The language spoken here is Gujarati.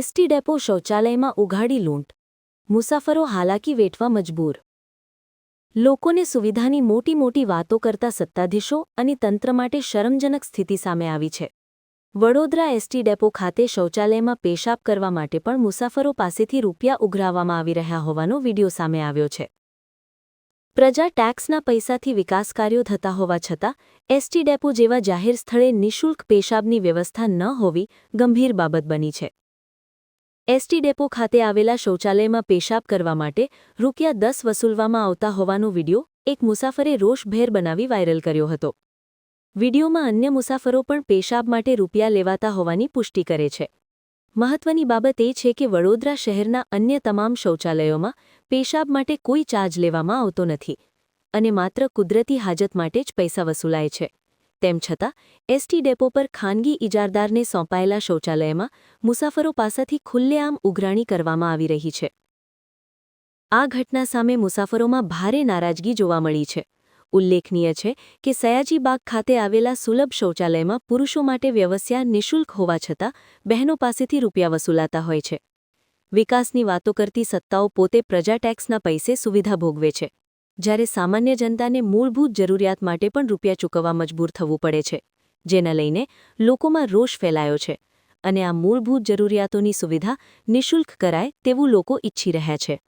એસટી ડેપો શૌચાલયમાં ઉઘાડી લૂંટ. મુસાફરો હાલાકી વેઠવા મજબૂર. લોકોને સુવિધાની મોટી મોટી વાતો કરતા સત્તાધીશો અને તંત્ર માટે શરમજનક સ્થિતિ સામે આવી છે. વડોદરા એસટી ડેપો ખાતે શૌચાલયમાં પેશાબ કરવા માટે પણ મુસાફરો પાસેથી રૂપિયા ઉઘરાવવામાં આવી રહ્યા હોવાનો વીડિયો સામે આવ્યો છે. પ્રજા ટેક્સના પૈસાથી વિકાસ કાર્યો થતા હોવા છતાં, એસટી ડેપો જેવા જાહેર સ્થળે નિઃશુલ્ક પેશાબની વ્યવસ્થા ન હોવી ગંભીર બાબત બની છે. એસટી ડેપો ખાતે આવેલા શૌચાલયમાં પેશાબ કરવા માટે રૂપિયા દસ વસૂલવામાં આવતા હોવાનો વીડિયો એક મુસાફરે રોષભેર બનાવી વાયરલ કર્યો હતો. વીડિયોમાં અન્ય મુસાફરો પણ પેશાબ માટે રૂપિયા લેવાતા હોવાની પુષ્ટિ કરે છે. મહત્વની બાબત એ છે કે વડોદરા શહેરના અન્ય તમામ શૌચાલયોમાં પેશાબ માટે કોઈ ચાર્જ લેવામાં આવતો નથી અને માત્ર કુદરતી હાજત માટે જ પૈસા વસૂલાય છે. તેમ છતાં, એસટી ડેપો પર ખાનગી ઇજારદારને સોંપાયેલા શૌચાલયમાં મુસાફરો પાસેથી ખુલ્લેઆમ ઉઘરાણી કરવામાં આવી રહી છે. આ ઘટના સામે મુસાફરોમાં ભારે નારાજગી જોવા મળી છે. ઉલ્લેખનીય છે કે સયાજીબાગ ખાતે આવેલા સુલભ શૌચાલયમાં પુરુષો માટે વ્યવસ્થા નિઃશુલ્ક હોવા છતાં બહેનો પાસેથી રૂપિયા વસૂલાતા હોય છે. વિકાસની વાતો કરતી સત્તાઓ પોતે પ્રજા ટેક્સના પૈસે સુવિધા ભોગવે છે. જ્યારે સામાન્ય જનતાને મૂળભૂત જરૂરિયાત માટે પણ રૂપિયા ચૂકવવા મજબૂર થવું પડે છે, જેના લઈને લોકોમાં રોષ ફેલાયો છે અને આ મૂળભૂત જરૂરિયાતોની સુવિધા નિઃશુલ્ક કરાય તેવું લોકો ઈચ્છી રહ્યા છે.